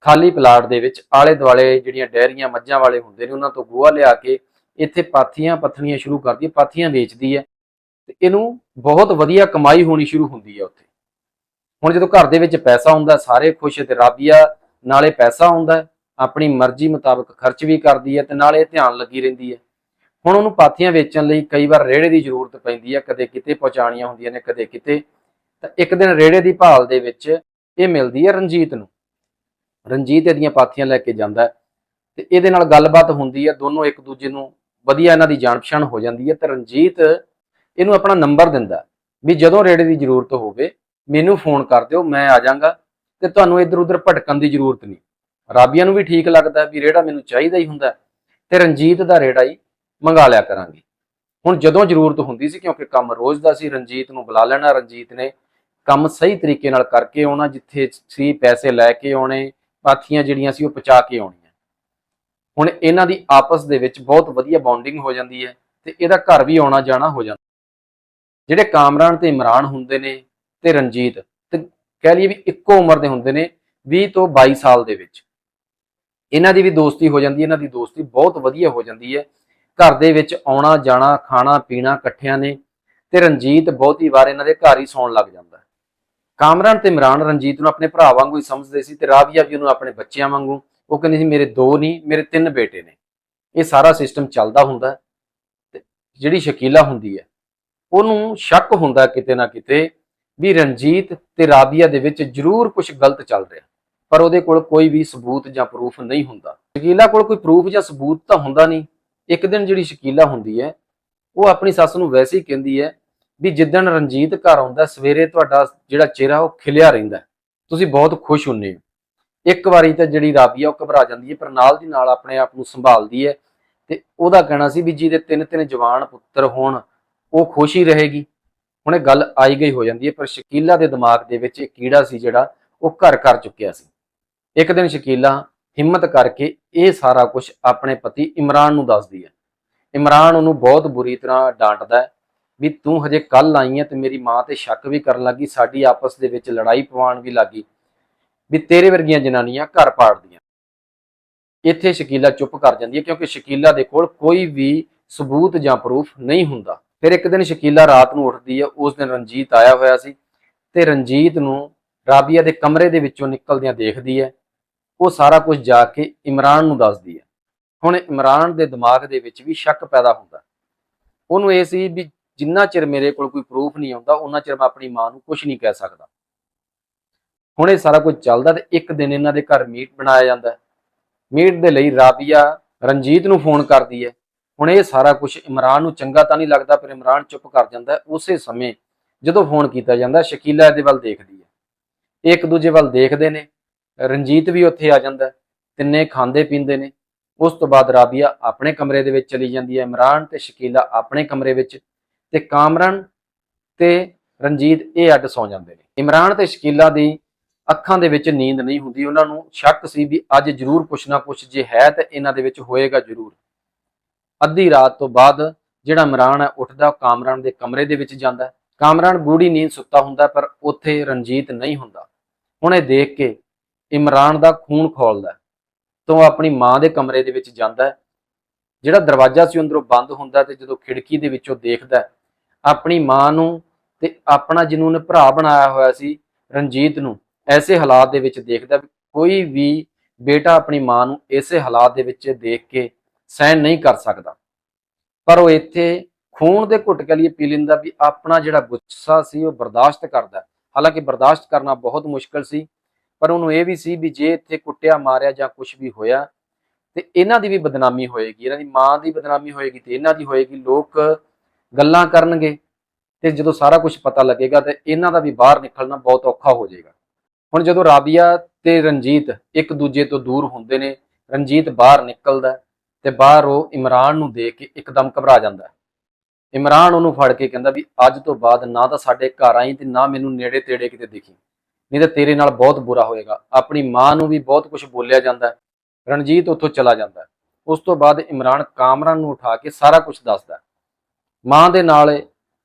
ਖਾਲੀ ਪਲਾਟ ਦੇ ਵਿੱਚ ਆਲੇ ਦੁਆਲੇ ਜਿਹੜੀਆਂ ਡੈਰੀਆਂ, ਮੱਝਾਂ ਵਾਲੇ ਹੁੰਦੇ ਨੇ, ਉਹਨਾਂ ਤੋਂ ਗੋਹਾ ਲਿਆ ਕੇ ਇੱਥੇ ਪਾਥੀਆਂ ਪੱਥਣੀਆਂ ਸ਼ੁਰੂ ਕਰਦੀ ਹੈ, ਪਾਥੀਆਂ ਵੇਚਦੀ ਹੈ ਤੇ ਇਹਨੂੰ ਬਹੁਤ ਵਧੀਆ ਕਮਾਈ ਹੋਣੀ ਸ਼ੁਰੂ ਹੁੰਦੀ ਹੈ ਉੱਥੇ। ਹੁਣ ਜਦੋਂ ਘਰ ਦੇ ਵਿੱਚ ਪੈਸਾ ਹੁੰਦਾ, ਸਾਰੇ ਖੁਸ਼ ਤੇ ਰਾਬੀਆ ਨਾਲੇ ਪੈਸਾ ਹੁੰਦਾ ਆਪਣੀ ਮਰਜ਼ੀ ਮੁਤਾਬਕ ਖਰਚ ਵੀ ਕਰਦੀ ਹੈ ਤੇ ਨਾਲੇ ਧਿਆਨ ਲੱਗੀ ਰਹਿੰਦੀ ਹੈ। ਹੁਣ ਉਹਨੂੰ ਪਾਥੀਆਂ ਵੇਚਣ ਲਈ ਕਈ ਵਾਰ ਰੇੜੇ ਦੀ ਜ਼ਰੂਰਤ ਪੈਂਦੀ ਹੈ, ਕਦੇ ਕਿਤੇ ਪਹੁੰਚਾਣੀਆਂ ਹੁੰਦੀਆਂ ਨੇ, ਕਦੇ ਕਿਤੇ। ਤਾਂ ਇੱਕ ਦਿਨ ਰੇੜੇ ਦੀ ਭਾਲ ਦੇ ਵਿੱਚ ਇਹ ਮਿਲਦੀ ਹੈ ਰਣਜੀਤ ਨੂੰ। ਰਣਜੀਤ ਇਹਦੀਆਂ ਪਾਥੀਆਂ ਲੈ ਕੇ ਜਾਂਦਾ ਹੈ ਤੇ ਇਹਦੇ ਨਾਲ ਗੱਲਬਾਤ ਹੁੰਦੀ ਹੈ, ਦੋਨੋਂ ਇੱਕ ਦੂਜੇ ਨੂੰ ਵਧੀਆ ਇਹਨਾਂ ਦੀ ਜਾਣ ਪਛਾਣ ਹੋ ਜਾਂਦੀ ਹੈ ਤੇ ਰਣਜੀਤ ਇਹਨੂੰ ਆਪਣਾ ਨੰਬਰ ਦਿੰਦਾ ਵੀ ਜਦੋਂ ਰੇੜੇ ਦੀ ਜ਼ਰੂਰਤ ਹੋਵੇ ਮੈਨੂੰ ਫੋਨ ਕਰ ਦਿਓ, ਮੈਂ ਆ ਜਾਵਾਂਗਾ ਤੇ ਤੁਹਾਨੂੰ ਇੱਧਰ ਉੱਧਰ ਭਟਕਣ ਦੀ ਜ਼ਰੂਰਤ ਨਹੀਂ। ਰਾਬੀਆ ਨੂੰ ਵੀ ਠੀਕ ਲੱਗਦਾ ਵੀ ਰੇੜਾ ਮੈਨੂੰ ਚਾਹੀਦਾ ਹੀ ਹੁੰਦਾ ਹੈ ਤੇ ਰਣਜੀਤ ਦਾ ਰੇੜਾ ਹੀ ਮੰਗਾ ਲਿਆ ਕਰਾਂਗੇ। ਹੁਣ ਜਦੋਂ ਜ਼ਰੂਰਤ ਹੁੰਦੀ ਸੀ, ਕਿਉਂਕਿ ਕੰਮ ਰੋਜ਼ ਦਾ ਸੀ, ਰਣਜੀਤ ਨੂੰ ਬੁਲਾ ਲੈਣਾ, ਰਣਜੀਤ ਨੇ ਕੰਮ ਸਹੀ ਤਰੀਕੇ ਨਾਲ ਕਰਕੇ ਆਉਣਾ, ਜਿੱਥੇ ਸੀ ਪੈਸੇ ਲੈ ਕੇ ਆਉਣੇ, ਪਾਥੀਆਂ ਜਿਹੜੀਆਂ ਸੀ ਉਹ ਪਚਾ ਕੇ ਆਉਣੀਆਂ। ਹੁਣ ਇਹਨਾਂ ਦੀ ਆਪਸ ਦੇ ਵਿੱਚ ਬਹੁਤ ਵਧੀਆ ਬੌਂਡਿੰਗ ਹੋ ਜਾਂਦੀ ਹੈ ਤੇ ਇਹਦਾ ਘਰ ਵੀ ਆਉਣਾ ਜਾਣਾ ਹੋ ਜਾਂਦਾ। ਜਿਹੜੇ ਕਾਮਰਾਨ ਤੇ ਇਮਰਾਨ ਹੁੰਦੇ ਨੇ ਤੇ ਰਣਜੀਤ ਤੇ ਕਹਿ ਲਈਏ ਵੀ ਇੱਕੋ ਉਮਰ ਦੇ ਹੁੰਦੇ ਨੇ 20 ਤੋਂ 22 ਸਾਲ ਦੇ ਵਿੱਚ ਇਹਨਾਂ ਦੀ ਵੀ ਦੋਸਤੀ ਹੋ ਜਾਂਦੀ ਹੈ, ਇਹਨਾਂ ਦੀ ਦੋਸਤੀ ਬਹੁਤ ਵਧੀਆ ਹੋ ਜਾਂਦੀ ਹੈ ਘਰ ਦੇ ਵਿੱਚ ਆਉਣਾ, ਜਾਣਾ, ਖਾਣਾ, ਪੀਣਾ ਇਕੱਠਿਆਂ ਨੇ ਤੇ ਰਣਜੀਤ ਬਹੁਤੀ ਵਾਰ ਇਹਨਾਂ ਦੇ ਘਰ ਹੀ ਸੌਣ ਲੱਗ ਜਾਂਦਾ ਹੈ। ਕਾਮਰਾਨ ਤੇ ਇਮਰਾਨ ਰਣਜੀਤ ਨੂੰ ਆਪਣੇ ਭਰਾ ਵਾਂਗੂ ਹੀ ਸਮਝਦੇ ਸੀ ਤੇ ਰਾਬੀਆ ਵੀ ਉਹਨੂੰ ਆਪਣੇ ਬੱਚਿਆਂ ਵਾਂਗੂ, ਉਹ ਕਹਿੰਦੀ ਸੀ, ਮੇਰੇ ਦੋ ਨਹੀਂ, ਮੇਰੇ ਤਿੰਨ ਬੇਟੇ ਨੇ ਇਹ ਸਾਰਾ ਸਿਸਟਮ ਚੱਲਦਾ ਹੁੰਦਾ ਹੈ। ਤੇ ਜਿਹੜੀ ਸ਼ਕੀਲਾ ਹੁੰਦੀ ਹੈ, ਉਹਨੂੰ ਸ਼ੱਕ ਹੁੰਦਾ ਕਿਤੇ ਨਾ ਕਿਤੇ ਵੀ ਰਣਜੀਤ ਤੇ ਰਾਬੀਆ ਦੇ ਵਿੱਚ ਜ਼ਰੂਰ ਕੁਝ ਗਲਤ ਚੱਲ ਰਿਹਾ। ਪਰ ਉਹਦੇ ਕੋਲ ਕੋਈ ਵੀ ਸਬੂਤ ਜਾਂ ਪ੍ਰੂਫ ਨਹੀਂ ਹੁੰਦਾ। ਸ਼ਕੀਲਾ ਕੋਲ ਕੋਈ ਪ੍ਰੂਫ ਜਾਂ ਸਬੂਤ ਤਾਂ ਹੁੰਦਾ ਨਹੀਂ। ਇੱਕ ਦਿਨ ਜਿਹੜੀ ਸ਼ਕੀਲਾ ਹੁੰਦੀ ਹੈ, ਉਹ ਆਪਣੀ ਸੱਸ ਨੂੰ ਵੈਸੇ ਹੀ ਕਹਿੰਦੀ ਹੈ ਵੀ ਜਿੱਦਣ ਰਣਜੀਤ ਘਰ ਆਉਂਦਾ, ਸਵੇਰੇ ਤੁਹਾਡਾ ਜਿਹੜਾ ਚਿਹਰਾ ਉਹ ਖਿਲਿਆ ਰਹਿੰਦਾ ਤੁਸੀਂ ਬਹੁਤ ਖੁਸ਼ ਹੁੰਨੇ ਹੋ। ਇੱਕ ਵਾਰੀ ਤਾਂ ਜਿਹੜੀ ਰਾਬੀਆ ਉਹ ਘਬਰਾ ਜਾਂਦੀ ਹੈ, ਪਰ ਨਾਲ ਦੀ ਨਾਲ ਆਪਣੇ ਆਪ ਨੂੰ ਸੰਭਾਲਦੀ ਹੈ ਤੇ ਉਹਦਾ ਕਹਿਣਾ ਸੀ ਵੀ ਜਿਹਦੇ ਤਿੰਨ ਤਿੰਨ ਜਵਾਨ ਪੁੱਤਰ ਹੋਣ, ਉਹ ਖੁਸ਼ ਹੀ ਰਹੇਗੀ। ਹੁਣ ਇਹ ਗੱਲ ਆਈ ਗਈ ਹੋ ਜਾਂਦੀ ਹੈ, ਪਰ ਸ਼ਕੀਲਾ ਦੇ ਦਿਮਾਗ ਦੇ ਵਿੱਚ ਇਹ ਕੀੜਾ ਸੀ ਜਿਹੜਾ ਉਹ ਘਰ ਕਰ ਚੁੱਕਿਆ ਸੀ। ਇੱਕ ਦਿਨ ਸ਼ਕੀਲਾ ਹਿੰਮਤ ਕਰਕੇ ਇਹ ਸਾਰਾ ਕੁਝ ਆਪਣੇ ਪਤੀ ਇਮਰਾਨ ਨੂੰ ਦੱਸਦੀ ਹੈ। ਇਮਰਾਨ ਉਹਨੂੰ ਬਹੁਤ ਬੁਰੀ ਤਰ੍ਹਾਂ ਡਾਂਟਦਾ ਹੈ ਵੀ ਤੂੰ ਹਜੇ ਕੱਲ ਆਈ ਹੈ ਤੇ ਮੇਰੀ ਮਾਂ ਤੇ ਸ਼ੱਕ ਵੀ ਕਰਨ ਲੱਗੀ, ਸਾਡੀ ਆਪਸ ਦੇ ਵਿੱਚ ਲੜਾਈ ਪਵਾਉਣ ਵੀ ਲੱਗੀ, ਵੀ ਤੇਰੇ ਵਰਗੀਆਂ ਜਨਾਨੀਆਂ ਘਰ ਪਾੜਦੀਆਂ। ਇੱਥੇ ਸ਼ਕੀਲਾ ਚੁੱਪ ਕਰ ਜਾਂਦੀ ਹੈ ਕਿਉਂਕਿ ਸ਼ਕੀਲਾ ਦੇ ਕੋਲ ਕੋਈ ਵੀ ਸਬੂਤ ਜਾਂ ਪ੍ਰੂਫ ਨਹੀਂ ਹੁੰਦਾ। ਫਿਰ ਇੱਕ ਦਿਨ ਸ਼ਕੀਲਾ ਰਾਤ ਨੂੰ ਉੱਠਦੀ ਹੈ ਉਸ ਦਿਨ ਰਣਜੀਤ ਆਇਆ ਹੋਇਆ ਸੀ ਤੇ ਰਣਜੀਤ ਨੂੰ ਰਾਬੀਆ ਦੇ ਕਮਰੇ ਦੇ ਵਿੱਚੋਂ ਨਿਕਲਦਿਆਂ ਦੇਖਦੀ ਹੈ ਉਹ ਸਾਰਾ ਕੁਝ ਜਾ ਕੇ ਇਮਰਾਨ ਨੂੰ ਦੱਸਦੀ ਹੈ ਹੁਣ ਇਮਰਾਨ ਦੇ ਦਿਮਾਗ ਦੇ ਵਿੱਚ ਵੀ ਸ਼ੱਕ ਪੈਦਾ ਹੁੰਦਾ। ਉਹਨੂੰ ਇਹ ਸੀ ਵੀ ਜਿੰਨਾ ਚਿਰ ਮੇਰੇ ਕੋਲ ਕੋਈ ਪ੍ਰੂਫ ਨਹੀਂ ਆਉਂਦਾ ਉਹਨਾਂ ਚਿਰ ਮੈਂ ਆਪਣੀ ਮਾਂ ਨੂੰ ਕੁਝ ਨਹੀਂ ਕਹਿ ਸਕਦਾ। ਹੁਣ ਇਹ ਸਾਰਾ ਕੁਝ ਚੱਲਦਾ ਤੇ ਇੱਕ ਦਿਨ ਇਹਨਾਂ ਦੇ ਘਰ ਮੀਟ ਬਣਾਇਆ ਜਾਂਦਾ। ਮੀਟ ਦੇ ਲਈ ਰਾਬੀਆ ਰਣਜੀਤ ਨੂੰ ਫੋਨ ਕਰਦੀ ਹੈ ਹੁਣ ਇਹ ਸਾਰਾ ਕੁਝ ਇਮਰਾਨ ਨੂੰ ਚੰਗਾ ਤਾਂ ਨਹੀਂ ਲੱਗਦਾ ਪਰ ਇਮਰਾਨ ਚੁੱਪ ਕਰ ਜਾਂਦਾ ਉਸੇ ਸਮੇਂ ਜਦੋਂ ਫੋਨ ਕੀਤਾ ਜਾਂਦਾ, ਸ਼ਕੀਲਾ ਇਹਦੇ ਵੱਲ ਦੇਖਦੀ ਹੈ। ਇੱਕ ਦੂਜੇ ਵੱਲ ਦੇਖਦੇ ਨੇ। ਰਣਜੀਤ ਵੀ ਉੱਥੇ ਆ ਜਾਂਦਾ ਤਿੰਨੇ ਖਾਂਦੇ ਪੀਂਦੇ ਨੇ। ਉਸ ਤੋਂ ਬਾਅਦ ਰਾਬੀਆ ਆਪਣੇ ਕਮਰੇ ਦੇ ਵਿੱਚ ਚਲੀ ਜਾਂਦੀ ਹੈ। ਇਮਰਾਨ ਤੇ ਸ਼ਕੀਲਾ ਆਪਣੇ ਕਮਰੇ ਵਿੱਚ ਤੇ ਕਾਮਰਨ ਤੇ ਰਣਜੀਤ ਇਹ ਅੱਡ ਸੌ ਜਾਂਦੇ ਨੇ। ਇਮਰਾਨ ਤੇ ਸ਼ਕੀਲਾ ਦੀ ਅੱਖਾਂ ਦੇ ਵਿੱਚ ਨੀਂਦ ਨਹੀਂ ਹੁੰਦੀ। ਉਹਨਾਂ ਨੂੰ ਸ਼ੱਕ ਸੀ ਵੀ ਅੱਜ ਜ਼ਰੂਰ ਕੁਛ ਨਾ ਕੁਛ ਜੇ ਹੈ ਤਾਂ ਇਹਨਾਂ ਦੇ ਵਿੱਚ ਹੋਏਗਾ ਜ਼ਰੂਰ। ਅੱਧੀ ਰਾਤ ਤੋਂ ਬਾਅਦ ਜਿਹੜਾ ਇਮਰਾਨ ਹੈ, ਉੱਠਦਾ ਉਹ ਕਾਮਰਾਨ ਦੇ ਕਮਰੇ ਦੇ ਵਿੱਚ ਜਾਂਦਾ ਕਾਮਰਾਨ ਗੂੜੀ ਨੀਂਦ ਸੁੱਤਾ ਹੁੰਦਾ ਪਰ ਉੱਥੇ ਰਣਜੀਤ ਨਹੀਂ ਹੁੰਦਾ ਹੁਣ ਇਹ ਦੇਖ ਕੇ ਇਮਰਾਨ ਦਾ ਖੂਨ ਖੋਲਦਾ ਹੈ। ਤੋਂ ਉਹ ਆਪਣੀ ਮਾਂ ਦੇ ਕਮਰੇ ਦੇ ਵਿੱਚ ਜਾਂਦਾ ਜਿਹੜਾ ਦਰਵਾਜ਼ਾ ਸੀ ਅੰਦਰੋਂ ਬੰਦ ਹੁੰਦਾ ਤੇ ਜਦੋਂ ਖਿੜਕੀ ਦੇ ਵਿੱਚੋਂ ਦੇਖਦਾ ਆਪਣੀ ਮਾਂ ਨੂੰ ਤੇ ਆਪਣਾ ਜਿਹਨੂੰ ਉਹਨੇ ਭਰਾ ਬਣਾਇਆ ਹੋਇਆ ਸੀ ਰਣਜੀਤ ਨੂੰ, ਐਸੇ ਹਾਲਾਤ ਦੇ ਵਿੱਚ ਦੇਖਦਾ ਕੋਈ ਵੀ ਬੇਟਾ ਆਪਣੀ ਮਾਂ ਨੂੰ ਐਸੇ ਹਾਲਾਤ ਦੇ ਵਿੱਚ ਦੇਖ ਕੇ ਸਹਿਣ ਨਹੀਂ ਕਰ ਸਕਦਾ। ਪਰ ਉਹ ਇੱਥੇ ਖੂਨ ਦੇ ਘੁੱਟ ਕੇ ਲਈ ਪੀ ਲੈਂਦਾ ਵੀ ਆਪਣਾ ਜਿਹੜਾ ਗੁੱਸਾ ਸੀ ਉਹ ਬਰਦਾਸ਼ਤ ਕਰਦਾ। ਹਾਲਾਂਕਿ ਬਰਦਾਸ਼ਤ ਕਰਨਾ ਬਹੁਤ ਮੁਸ਼ਕਲ ਸੀ, ਪਰ ਉਹਨੂੰ ਇਹ ਵੀ ਸੀ ਵੀ ਜੇ ਇੱਥੇ ਕੁੱਟਿਆ, ਮਾਰਿਆ ਜਾਂ ਕੁਝ ਵੀ ਹੋਇਆ, ਤੇ ਇਹਨਾਂ ਦੀ ਵੀ ਬਦਨਾਮੀ ਹੋਏਗੀ, ਇਹਨਾਂ ਦੀ ਮਾਂ ਦੀ ਬਦਨਾਮੀ ਹੋਏਗੀ ਤੇ ਇਹਨਾਂ ਦੀ ਹੋਏਗੀ, ਲੋਕ ਗੱਲਾਂ ਕਰਨਗੇ ਤੇ ਜਦੋਂ ਸਾਰਾ ਕੁਝ ਪਤਾ ਲੱਗੇਗਾ ਤੇ ਇਹਨਾਂ ਦਾ ਵੀ ਬਾਹਰ ਨਿਕਲਣਾ ਬਹੁਤ ਔਖਾ ਹੋ ਜਾਏਗਾ। ਹੁਣ ਜਦੋਂ ਰਾਬੀਆ ਤੇ ਰਣਜੀਤ ਇੱਕ ਦੂਜੇ ਤੋਂ ਦੂਰ ਹੁੰਦੇ ਨੇ, ਰਣਜੀਤ ਬਾਹਰ ਨਿਕਲਦਾ ਤੇ ਬਾਹਰ ਉਹ ਇਮਰਾਨ ਨੂੰ ਦੇਖ ਕੇ ਇੱਕਦਮ ਘਬਰਾ ਜਾਂਦਾ ਹੈ। ਇਮਰਾਨ ਉਹਨੂੰ ਫੜ ਕੇ ਕਹਿੰਦਾ ਵੀ ਅੱਜ ਤੋਂ ਬਾਅਦ ਨਾ ਤਾਂ ਸਾਡੇ ਘਰ ਆਈ ਤੇ ਨਾ ਮੈਨੂੰ ਨੇੜੇ ਤੇੜੇ ਕਿਤੇ ਦਿਖੀ। ਨਹੀਂ ਤਾਂ ਤੇਰੇ ਨਾਲ ਬਹੁਤ ਬੁਰਾ ਹੋਏਗਾ। ਆਪਣੀ ਮਾਂ ਨੂੰ ਵੀ ਬਹੁਤ ਕੁਝ ਬੋਲਿਆ ਜਾਂਦਾ ਰਣਜੀਤ ਉੱਥੋਂ ਚਲਾ ਜਾਂਦਾ ਉਸ ਤੋਂ ਬਾਅਦ ਇਮਰਾਨ ਕਾਮਰਾਨ ਨੂੰ ਉਠਾ ਕੇ ਸਾਰਾ ਕੁਝ ਦੱਸਦਾ ਮਾਂ ਦੇ ਨਾਲ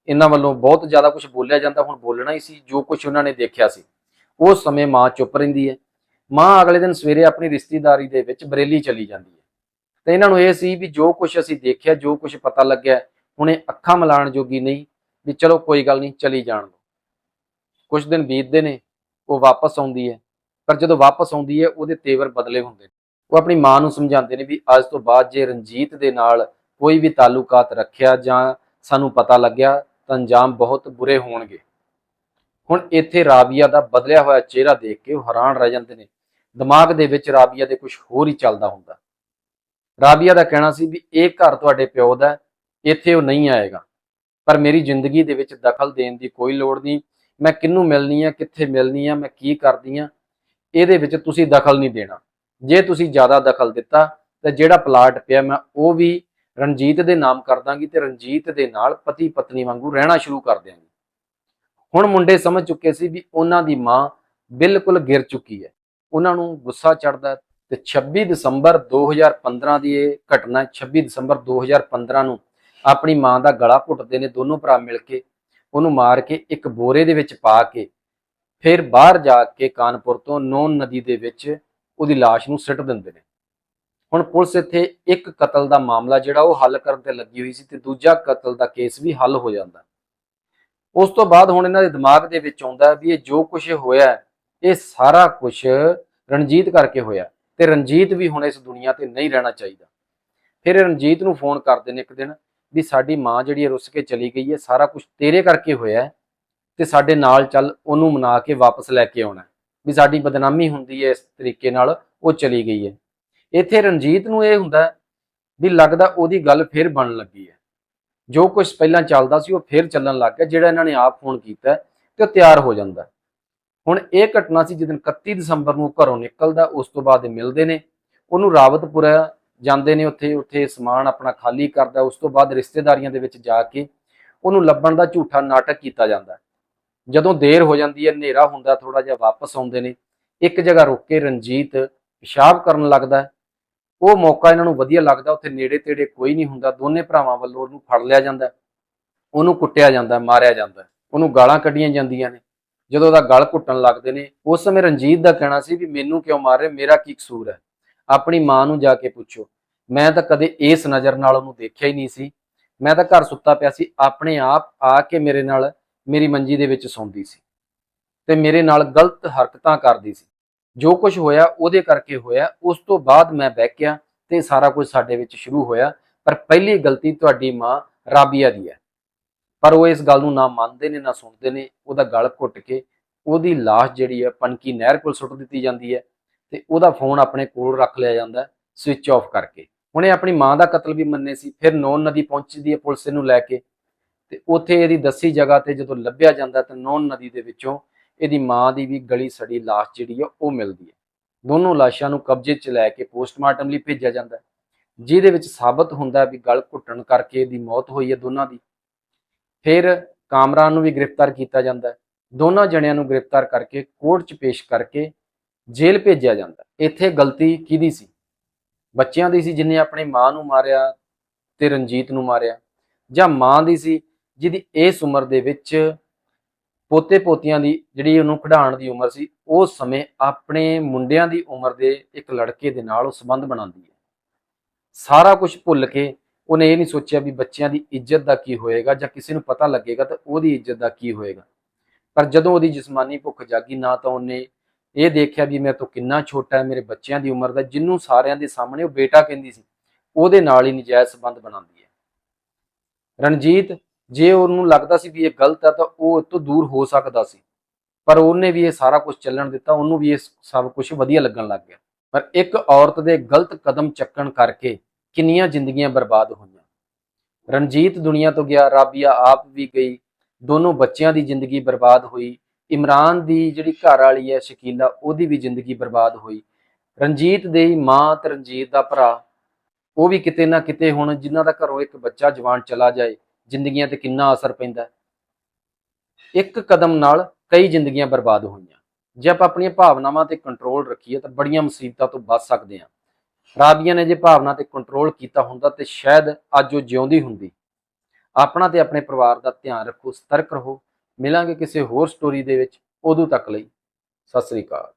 ਇਹਨਾਂ ਵੱਲੋਂ ਬਹੁਤ ਜ਼ਿਆਦਾ ਕੁਝ ਬੋਲਿਆ ਜਾਂਦਾ। ਹੁਣ ਬੋਲਣਾ ਹੀ ਸੀ, ਜੋ ਕੁਝ ਉਹਨਾਂ ਨੇ ਦੇਖਿਆ ਸੀ। ਉਸ ਸਮੇਂ ਮਾਂ ਚੁੱਪ ਰਹਿੰਦੀ ਹੈ। ਮਾਂ ਅਗਲੇ ਦਿਨ ਸਵੇਰੇ ਆਪਣੀ ਰਿਸ਼ਤੇਦਾਰੀ ਦੇ ਵਿੱਚ ਬਰੇਲੀ ਚਲੀ ਜਾਂਦੀ ਹੈ। ਤੇ ਇਹਨਾਂ ਨੂੰ ਇਹ ਸੀ ਵੀ ਜੋ ਕੁਝ ਅਸੀਂ ਦੇਖਿਆ, ਜੋ ਕੁਝ ਪਤਾ ਲੱਗਿਆ, ਹੁਣ ਇਹ ਅੱਖਾਂ ਮਿਲਾਣ ਜੋਗੀ ਨਹੀਂ, ਵੀ ਚਲੋ ਕੋਈ ਗੱਲ ਨਹੀਂ, ਚਲੀ ਜਾਣ ਦੋ। ਕੁਝ ਦਿਨ ਬੀਤਦੇ ਨੇ, ਉਹ ਵਾਪਸ ਆਉਂਦੀ ਹੈ, ਪਰ ਜਦੋਂ ਵਾਪਸ ਆਉਂਦੀ ਹੈ, ਉਹਦੇ ਤੇਵਰ ਬਦਲੇ ਹੁੰਦੇ ਨੇ। ਉਹ ਆਪਣੀ ਮਾਂ ਨੂੰ ਸਮਝਾਉਂਦੇ ਨੇ ਵੀ ਅੱਜ ਤੋਂ ਬਾਅਦ ਜੇ ਰਣਜੀਤ ਦੇ ਨਾਲ ਕੋਈ ਵੀ ਤਾਲੁਕਾਤ ਰੱਖਿਆ ਜਾਂ ਸਾਨੂੰ ਪਤਾ ਲੱਗਿਆ, ਤਾਂ ਅੰਜਾਮ ਬਹੁਤ ਬੁਰੇ ਹੋਣਗੇ। ਹੁਣ ਇੱਥੇ ਰਾਬੀਆ ਦਾ ਬਦਲਿਆ ਹੋਇਆ ਚਿਹਰਾ ਦੇਖ ਕੇ ਉਹ ਹੈਰਾਨ ਰਹਿ ਜਾਂਦੇ ਨੇ। ਦਿਮਾਗ ਦੇ ਵਿੱਚ ਰਾਬੀਆ ਦੇ ਕੁਝ ਹੋਰ ਹੀ ਚੱਲਦਾ ਹੁੰਦਾ। ਰਾਬੀਆ ਦਾ ਕਹਿਣਾ ਸੀ ਵੀ ਇਹ ਘਰ ਤੁਹਾਡੇ ਪਿਓ ਦਾ ਇੱਥੇ ਉਹ ਨਹੀਂ ਆਏਗਾ। ਪਰ ਮੇਰੀ ਜ਼ਿੰਦਗੀ ਦੇ ਵਿੱਚ ਦਖਲ ਦੇਣ ਦੀ ਕੋਈ ਲੋੜ ਨਹੀਂ। ਮੈਂ ਕਿਹਨੂੰ ਮਿਲਣੀ ਆ, ਕਿੱਥੇ ਮਿਲਣੀ ਆ, ਮੈਂ ਕੀ ਕਰਦੀ ਆ, ਇਹਦੇ ਵਿੱਚ ਤੁਸੀਂ ਦਖਲ ਨਹੀਂ ਦੇਣਾ। ਜੇ ਤੁਸੀਂ ਜ਼ਿਆਦਾ ਦਖਲ ਦਿੱਤਾ, ਤਾਂ ਜਿਹੜਾ ਪਲਾਟ ਪਿਆ ਮੈਂ ਉਹ ਵੀ ਰਣਜੀਤ ਦੇ ਨਾਮ ਕਰ ਦਾਂਗੀ ਤੇ ਰਣਜੀਤ ਦੇ ਨਾਲ ਪਤੀ ਪਤਨੀ ਵਾਂਗੂ ਰਹਿਣਾ ਸ਼ੁਰੂ ਕਰ ਦਿਆਂਗੀ। ਹੁਣ ਮੁੰਡੇ ਸਮਝ ਚੁੱਕੇ ਸੀ ਵੀ ਉਹਨਾਂ ਦੀ ਮਾਂ ਬਿਲਕੁਲ ਗਿਰ ਚੁੱਕੀ ਹੈ। ਉਹਨਾਂ ਨੂੰ ਗੁੱਸਾ ਚੜਦਾ ਤੇ 26 ਦਸੰਬਰ 2015 ਦੀ ਇਹ ਘਟਨਾ ਹੈ। 26 ਦਸੰਬਰ 2015 ਨੂੰ ਆਪਣੀ ਮਾਂ ਦਾ ਗਲਾ ਘੁੱਟਦੇ ਨੇ ਦੋਨੋਂ ਭਰਾ ਮਿਲ ਕੇ। ਉਹਨੂੰ ਮਾਰ ਕੇ ਇੱਕ ਬੋਰੇ ਦੇ ਵਿੱਚ ਪਾ ਕੇ ਫਿਰ ਬਾਹਰ ਜਾ ਕੇ ਕਾਨਪੁਰ ਤੋਂ ਨੋਨ ਨਦੀ ਦੇ ਵਿੱਚ ਉਹਦੀ ਲਾਸ਼ ਨੂੰ ਸਿੱਟ ਦਿੰਦੇ ਨੇ। ਹੁਣ ਪੁਲਿਸ ਇੱਥੇ ਇੱਕ ਕਤਲ ਦਾ ਮਾਮਲਾ ਜਿਹੜਾ ਉਹ ਹੱਲ ਕਰਨ ਤੇ ਲੱਗੀ ਹੋਈ ਸੀ ਤੇ ਦੂਜਾ ਕਤਲ ਦਾ ਕੇਸ ਵੀ ਹੱਲ ਹੋ ਜਾਂਦਾ। ਉਸ ਤੋਂ ਬਾਅਦ ਹੁਣ ਇਹਨਾਂ ਦੇ ਦਿਮਾਗ ਦੇ ਵਿੱਚ ਆਉਂਦਾ ਵੀ ਇਹ ਜੋ ਕੁਝ ਹੋਇਆ ਇਹ ਸਾਰਾ ਕੁਝ ਰਣਜੀਤ ਕਰਕੇ ਹੋਇਆ। ਤੇ ਰਣਜੀਤ ਵੀ ਹੁਣ ਇਸ ਦੁਨੀਆ ਤੇ ਨਹੀਂ ਰਹਿਣਾ ਚਾਹੀਦਾ। ਫਿਰ ਰਣਜੀਤ ਨੂੰ ਫੋਨ ਕਰਦੇ ਨੇ ਇੱਕ ਦਿਨ ਵੀ ਸਾਡੀ ਮਾਂ ਜਿਹੜੀ ਹੈ ਰੁੱਸ ਕੇ ਚਲੀ ਗਈ ਹੈ ਸਾਰਾ ਕੁਝ ਤੇਰੇ ਕਰਕੇ ਹੋਇਆ ਹੈ ਤੇ ਸਾਡੇ ਨਾਲ ਚੱਲ ਉਹਨੂੰ ਮਨਾ ਕੇ ਵਾਪਸ ਲੈ ਕੇ ਆਉਣਾ ਵੀ ਸਾਡੀ ਬਦਨਾਮੀ ਹੁੰਦੀ ਹੈ ਇਸ ਤਰੀਕੇ ਨਾਲ ਉਹ ਚਲੀ ਗਈ ਹੈ। ਇੱਥੇ ਰਣਜੀਤ ਨੂੰ ਇਹ ਹੁੰਦਾ ਵੀ ਲੱਗਦਾ ਉਹਦੀ ਗੱਲ ਫਿਰ ਬਣਨ ਲੱਗੀ ਹੈ। ਜੋ ਕੁਝ ਪਹਿਲਾਂ ਚੱਲਦਾ ਸੀ ਉਹ ਫਿਰ ਚੱਲਣ ਲੱਗ ਗਿਆ ਜਿਹੜਾ ਇਹਨਾਂ ਨੇ ਆਪ ਫੋਨ ਕੀਤਾ ਹੈ, ਤੇ ਉਹ ਤਿਆਰ ਹੋ ਜਾਂਦਾ ਹੁਣ ਇਹ ਘਟਨਾ ਸੀ ਜਦੋਂ 31 ਦਸੰਬਰ ਨੂੰ ਘਰੋਂ ਨਿਕਲਦਾ, ਉਸ ਤੋਂ ਬਾਅਦ ਮਿਲਦੇ ਨੇ। ਉਹਨੂੰ ਰਾਵਤਪੁਰਾ ਜਾਂਦੇ ਨੇ, ਉੱਥੇ ਉੱਥੇ ਸਮਾਨ ਆਪਣਾ ਖਾਲੀ ਕਰਦਾ, ਉਸ ਤੋਂ ਬਾਅਦ ਰਿਸ਼ਤੇਦਾਰੀਆਂ ਦੇ ਵਿੱਚ ਜਾ ਕੇ ਉਹਨੂੰ ਲੱਭਣ ਦਾ ਝੂਠਾ ਨਾਟਕ ਕੀਤਾ ਜਾਂਦਾ ਜਦੋਂ ਦੇਰ ਹੋ ਜਾਂਦੀ ਹੈ, ਹਨੇਰਾ ਹੁੰਦਾ ਥੋੜਾ ਜਿਹਾ ਵਾਪਸ ਆਉਂਦੇ ਨੇ। ਇੱਕ ਜਗ੍ਹਾ ਰੁਕ ਕੇ ਰਣਜੀਤ ਪਿਸ਼ਾਬ ਕਰਨ ਲੱਗਦਾ ਉਹ ਮੌਕਾ ਇਹਨਾਂ ਨੂੰ ਵਧੀਆ ਲੱਗਦਾ, ਉੱਥੇ ਨੇੜੇ ਤੇੜੇ ਕੋਈ ਨਹੀਂ ਹੁੰਦਾ, ਦੋਨੇ ਭਰਾਵਾਂ ਵੱਲੋਂ ਉਹਨੂੰ ਫੜ ਲਿਆ ਜਾਂਦਾ ਉਹਨੂੰ ਕੁੱਟਿਆ ਜਾਂਦਾ ਮਾਰਿਆ ਜਾਂਦਾ ਉਹਨੂੰ ਗਾਲਾਂ ਕੱਢੀਆਂ ਜਾਂਦੀਆਂ ਨੇ। ਜਦੋਂ ਉਹਦਾ ਗਲ ਘੁੱਟਣ ਲੱਗਦੇ ਨੇ, ਉਸ ਸਮੇਂ ਰਣਜੀਤ ਦਾ ਕਹਿਣਾ ਸੀ ਵੀ ਮੈਨੂੰ ਕਿਉਂ ਮਾਰ ਰਹੇ ਮੇਰਾ ਕੀ ਕਸੂਰ ਹੈ? ਆਪਣੀ ਮਾਂ ਨੂੰ ਜਾ ਕੇ ਪੁੱਛੋ। ਮੈਂ ਤਾਂ ਕਦੇ ਇਸ ਨਜ਼ਰ ਨਾਲ ਉਹਨੂੰ ਦੇਖਿਆ ਹੀ ਨਹੀਂ ਸੀ। ਮੈਂ ਤਾਂ ਘਰ ਸੁੱਤਾ ਪਿਆ ਸੀ, ਆਪਣੇ ਆਪ ਆ ਕੇ ਮੇਰੇ ਨਾਲ ਮੇਰੀ ਮੰਜੀ ਦੇ ਵਿੱਚ ਸੌਂਦੀ ਸੀ ਤੇ ਮੇਰੇ ਨਾਲ ਗਲਤ ਹਰਕਤਾਂ ਕਰਦੀ ਸੀ। ਜੋ ਕੁਝ ਹੋਇਆ, ਉਹਦੇ ਕਰਕੇ ਹੋਇਆ, ਉਸ ਤੋਂ ਬਾਅਦ ਮੈਂ ਬਹਿਕਿਆ ਤੇ ਸਾਰਾ ਕੁਝ ਸਾਡੇ ਵਿੱਚ ਸ਼ੁਰੂ ਹੋਇਆ। ਪਰ ਪਹਿਲੀ ਗਲਤੀ ਤੁਹਾਡੀ ਮਾਂ ਰਾਬੀਆ ਦੀ ਹੈ। ਪਰ ਉਹ ਇਸ ਗੱਲ ਨੂੰ ਨਾ ਮੰਨਦੇ ਨੇ, ਨਾ ਸੁਣਦੇ ਨੇ, ਉਹਦਾ ਗਲ ਘੁੱਟ ਕੇ ਉਹਦੀ ਲਾਸ਼ ਜਿਹੜੀ ਹੈ ਪਨਕੀ ਨਹਿਰ ਕੋਲ ਸੁੱਟ ਦਿੱਤੀ ਜਾਂਦੀ ਹੈ ਤੇ ਉਹਦਾ ਫੋਨ ਆਪਣੇ ਕੋਲ ਰੱਖ ਲਿਆ ਜਾਂਦਾ ਸਵਿਚ ਆਫ ਕਰਕੇ। ਉਹਨੇ ਆਪਣੀ ਮਾਂ ਦਾ ਕਤਲ ਵੀ ਮੰਨੇ ਸੀ, ਫਿਰ ਨੌਨ ਨਦੀ ਪਹੁੰਚਦੀ ਹੈ ਪੁਲਿਸ ਨੂੰ ਲੈ ਕੇ ਤੇ ਉੱਥੇ ਇਹਦੀ ਦੱਸੀ ਜਗ੍ਹਾ ਤੇ ਜਦੋਂ ਲੱਭਿਆ ਜਾਂਦਾ ਤਾਂ ਨੌਨ ਨਦੀ ਦੇ ਵਿੱਚੋਂ ਇਹਦੀ ਮਾਂ ਦੀ ਵੀ ਗਲੀ ਸੜੀ ਲਾਸ਼ ਜਿਹੜੀ ਹੈ ਉਹ ਮਿਲਦੀ ਹੈ। ਦੋਨੋਂ ਲਾਸ਼ਾਂ ਨੂੰ ਕਬਜ਼ੇ 'ਚ ਲੈ ਕੇ ਪੋਸਟਮਾਰਟਮ ਲਈ ਭੇਜਿਆ ਜਾਂਦਾ ਜਿਹਦੇ ਵਿੱਚ ਸਾਬਤ ਹੁੰਦਾ ਵੀ ਗਲ ਘੁੱਟਣ ਕਰਕੇ ਇਹਦੀ ਮੌਤ ਹੋਈ ਹੈ ਦੋਨਾਂ ਦੀ। ਫਿਰ ਕਾਮਰਾਨ ਨੂੰ ਵੀ ਗ੍ਰਿਫਤਾਰ ਕੀਤਾ ਜਾਂਦਾ ਹੈ। ਦੋਨਾਂ ਜਣਿਆਂ ਨੂੰ ਗ੍ਰਿਫਤਾਰ ਕਰਕੇ ਕੋਰਟ 'ਚ ਪੇਸ਼ ਕਰਕੇ ਜੇਲ੍ਹ ਭੇਜਿਆ ਜਾਂਦਾ ਇੱਥੇ ਗਲਤੀ ਕਿਹਦੀ ਸੀ? ਬੱਚਿਆਂ ਦੀ ਸੀ ਜਿਨੇ ਆਪਣੀ ਮਾਂ ਨੂੰ ਮਾਰਿਆ ਤੇ ਰਣਜੀਤ ਨੂੰ ਮਾਰਿਆ। ਜਾਂ ਮਾਂ ਦੀ ਸੀ ਜਿਹਦੀ ਇਸ ਉਮਰ ਦੇ ਵਿੱਚ ਪੋਤੇ ਪੋਤੀਆਂ ਦੀ ਜਿਹੜੀ ਉਹਨੂੰ ਖਿਡਾਉਣ ਦੀ ਉਮਰ ਸੀ ਉਸ ਸਮੇਂ ਆਪਣੇ ਮੁੰਡਿਆਂ ਦੀ ਉਮਰ ਦੇ ਇੱਕ ਲੜਕੇ ਦੇ ਨਾਲ ਉਹ ਸੰਬੰਧ ਬਣਾਉਂਦੀ ਹੈ। ਸਾਰਾ ਕੁਝ ਭੁੱਲ ਕੇ ਉਹਨੇ ਇਹ ਨਹੀਂ ਸੋਚਿਆ ਵੀ ਬੱਚਿਆਂ ਦੀ ਇੱਜ਼ਤ ਦਾ ਕੀ ਹੋਏਗਾ ਜਾਂ ਕਿਸੇ ਨੂੰ ਪਤਾ ਲੱਗੇਗਾ ਤਾਂ ਉਹਦੀ ਇੱਜ਼ਤ ਦਾ ਕੀ ਹੋਏਗਾ। ਪਰ ਜਦੋਂ ਉਹਦੀ ਜਿਸਮਾਨੀ ਭੁੱਖ ਜਾਗੀ ਨਾ ਤਾਂ ਉਹਨੇ ਇਹ ਦੇਖਿਆ ਵੀ ਮੇਰੇ ਤੋਂ ਕਿੰਨਾ ਛੋਟਾ ਹੈ, ਮੇਰੇ ਬੱਚਿਆਂ ਦੀ ਉਮਰ ਦਾ, ਜਿੰਨੂੰ ਸਾਰਿਆਂ ਦੇ ਸਾਹਮਣੇ ਉਹ ਬੇਟਾ ਕਹਿੰਦੀ ਸੀ, ਉਹਦੇ ਨਾਲ ਹੀ ਨਜਾਇਜ਼ ਸੰਬੰਧ ਬਣਾਉਂਦੀ ਹੈ। ਰਣਜੀਤ, ਜੇ ਉਹਨੂੰ ਲੱਗਦਾ ਸੀ ਵੀ ਇਹ ਗਲਤ ਹੈ ਤਾਂ ਉਹ ਤੋਂ ਦੂਰ ਹੋ ਸਕਦਾ ਸੀ। ਪਰ ਉਹਨੇ ਵੀ ਇਹ ਸਾਰਾ ਕੁਝ ਚੱਲਣ ਦਿੱਤਾ, ਉਹਨੂੰ ਵੀ ਇਹ ਸਭ ਕੁਝ ਵਧੀਆ ਲੱਗਣ ਲੱਗ ਗਿਆ। ਪਰ ਇੱਕ ਔਰਤ ਦੇ ਗਲਤ ਕਦਮ ਚੱਕਣ ਕਰਕੇ ਕਿੰਨੀਆਂ ਜ਼ਿੰਦਗੀਆਂ ਬਰਬਾਦ ਹੋਈਆਂ। ਰਣਜੀਤ ਦੁਨੀਆ ਤੋਂ ਗਿਆ, ਰਾਬੀਆ ਆਪ ਵੀ ਗਈ, ਦੋਨੋਂ ਬੱਚਿਆਂ ਦੀ ਜ਼ਿੰਦਗੀ ਬਰਬਾਦ ਹੋਈ। ਇਮਰਾਨ ਦੀ ਜਿਹੜੀ ਘਰ ਵਾਲੀ ਹੈ, ਸ਼ਕੀਲਾ, ਉਹਦੀ ਵੀ ਜ਼ਿੰਦਗੀ ਬਰਬਾਦ ਹੋਈ। ਰਣਜੀਤ ਦੇ ਮਾਂ ਤੇ ਰਣਜੀਤ ਦਾ ਭਰਾ, ਉਹ ਵੀ ਕਿਤੇ ਨਾ ਕਿਤੇ ਹੁਣ ਜਿਨ੍ਹਾਂ ਦਾ ਘਰੋਂ ਇੱਕ ਬੱਚਾ ਜਵਾਨ ਚਲਾ ਜਾਏ, ਜ਼ਿੰਦਗੀਆਂ ਤੇ ਕਿੰਨਾ ਅਸਰ ਪੈਂਦਾ ਇੱਕ ਕਦਮ ਨਾਲ ਕਈ ਜ਼ਿੰਦਗੀਆਂ ਬਰਬਾਦ ਹੋਈਆਂ। ਜੇ ਆਪਾਂ ਆਪਣੀਆਂ ਭਾਵਨਾਵਾਂ ਤੇ ਕੰਟਰੋਲ ਰੱਖੀਏ ਤਾਂ ਬੜੀਆਂ ਮੁਸੀਬਤਾਂ ਤੋਂ ਬਚ ਸਕਦੇ ਹਾਂ। ਰਾਬੀਆ ਨੇ ਜੇ ਭਾਵਨਾ ਤੇ ਕੰਟਰੋਲ ਕੀਤਾ ਹੁੰਦਾ ਤੇ ਸ਼ਾਇਦ ਅੱਜ ਉਹ ਜਿਉਂਦੀ ਹੁੰਦੀ। ਆਪਣਾ ਤੇ ਆਪਣੇ ਪਰਿਵਾਰ ਦਾ ਧਿਆਨ ਰੱਖੋ, ਸਤਰਕ ਰਹੋ। ਮਿਲਾਂਗੇ ਕਿਸੇ ਹੋਰ ਸਟੋਰੀ ਦੇ ਵਿੱਚ ਉਦੋਂ ਤੱਕ ਲਈ। ਸਤਿ ਸ੍ਰੀ ਅਕਾਲ।